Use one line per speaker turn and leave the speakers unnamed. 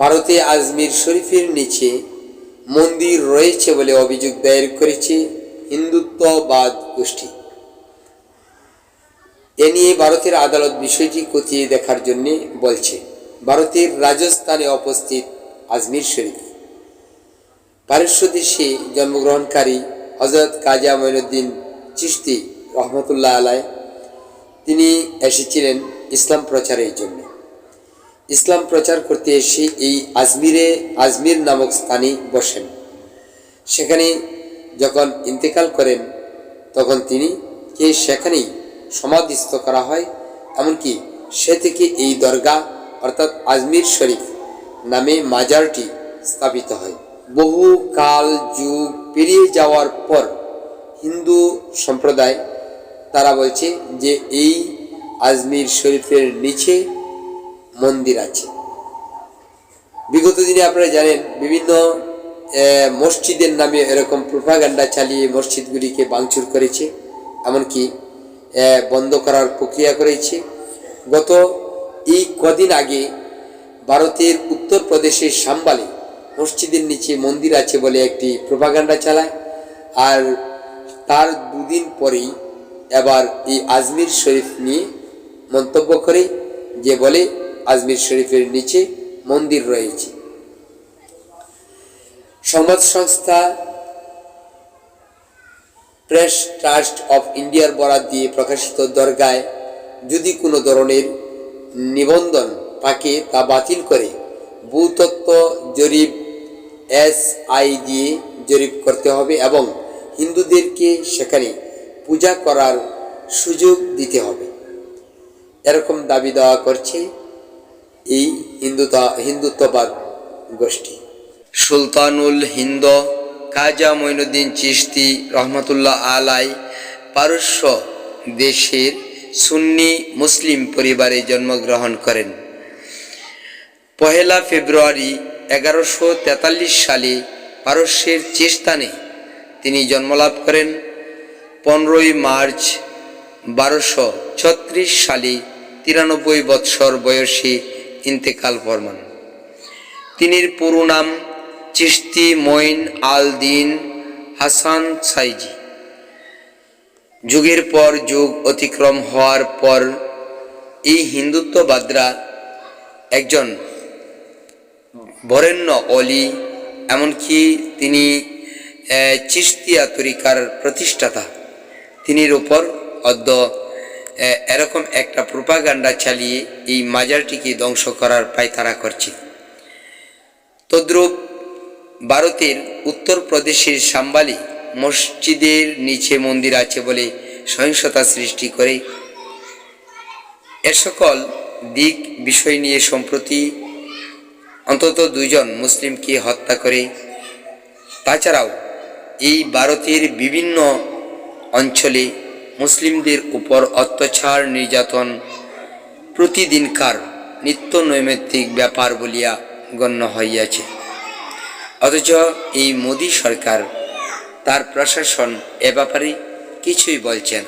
ভারতে আজমির শরীফের নিচে মন্দির রয়েছে বলে অভিযোগ দায়ের করেছে হিন্দুত্ববাদ গোষ্ঠী। এ নিয়ে ভারতের আদালত বিষয়টি খতিয়ে দেখার জন্য বলছে, ভারতের রাজস্থানে অবস্থিত আজমির শরীফ। পারস্য দেশে জন্মগ্রহণকারী হজরত কাজা মঈনুদ্দিন চিশতি রহমতুল্লাহ আলায় তিনি এসেছিলেন ইসলাম প্রচারের জন্য। ইসলাম প্রচার করতে এসে এই আজমিরে, আজমির নামক স্থানে বসেন। সেখানে যখন ইন্তেকাল করেন, তখন তিনি কে সেখানেই সমাধিস্থ করা হয়, এমনকি সে থেকে এই দরগা অর্থাৎ আজমির শরীফ নামে মাজারটি স্থাপিত হয়। বহু কাল যুগ পেরিয়ে যাওয়ার পর হিন্দু সম্প্রদায় তারা বলছে যে এই আজমির শরীফের নিচে মন্দির আছে। বিগত দিনে আপনারা জানেন, বিভিন্ন মসজিদের নামে এরকম প্রোপাগান্ডা চালিয়ে মসজিদগুলিকে ভাঙচুর করেছে, এমনকি বন্ধ করার প্রক্রিয়া করেছে। গত এই কদিন আগে ভারতের উত্তরপ্রদেশের সাম্বালে মসজিদের নিচে মন্দির আছে বলে একটি প্রোপাগান্ডা চালায়, আর তার দুদিন পরেই এবার এই আজমির শরীফ নিয়ে মন্তব্য করে, যে বলে আজমির শরীফের নিচে মন্দির রয়েছে। সমাজ সংস্থা প্রেস ট্রাস্ট অফ ইন্ডিয়ার বরাদ দিয়ে প্রকাশিত দরগায় যদি কোনো ধরনের নিবন্ধন থাকে তা বাতিল করে ভূতত্ত্ব জরিপ, এস আই দিয়ে জরিপ করতে হবে এবং হিন্দুদেরকে সেখানে পূজা করার সুযোগ দিতে হবে। এরকম দাবি দেওয়া করছে এই হিন্দুত্ব হিন্দুত্ববাদ গোষ্ঠী। সুলতানুল হিন্দ, কাজা মঈনুদ্দিন চিশতি রহমতুল্লাহ আলাই পারস্য দেশের সুন্নি মুসলিম পরিবারে জন্মগ্রহণ করেন। পহেলা ফেব্রুয়ারি এগারোশো তেতাল্লিশ সালে পারস্যের চেস্তানে তিনি জন্মলাভ করেন। পনেরোই মার্চ বারোশো ছত্রিশ সালে তিরানব্বই বৎসর বয়সে ইন্তেকাল ফরমান। তিনির পুরো নাম চিস্তি মঈন আল দিন হাসান সাইজি। যুগের পর যুগ অতিক্রম হওয়ার পর এই হিন্দুত্ববাদরা একজন বরেণ্য অলি, এমনকি তিনি চিস্তিয়া তরিকার প্রতিষ্ঠাতা। তিনির উপর অদ্য এরকম একটা প্রোপাগান্ডা চালিয়ে এই মাজারটিকে ধ্বংস করার পায়তারা করছে। তদ্রূপ ভারতের উত্তরপ্রদেশের সাম্বালি মসজিদের নিচে মন্দির আছে বলে সহিংসতা সৃষ্টি করে। এ সকল দিক বিষয় নিয়ে সম্প্রতি অন্তত দুইজন মুসলিমকে হত্যা করে। তাছাড়াও এই ভারতের বিভিন্ন অঞ্চলে মুসলিমদের উপর অত্যাচার, নির্যাতন প্রতিদিনকার নিত্য নৈমিত্তিক ব্যাপার বলিয়া গণ্য হইয়াছে। অথচ এই মোদী সরকার, তার প্রশাসন এ ব্যাপারে কিছুই বলছেন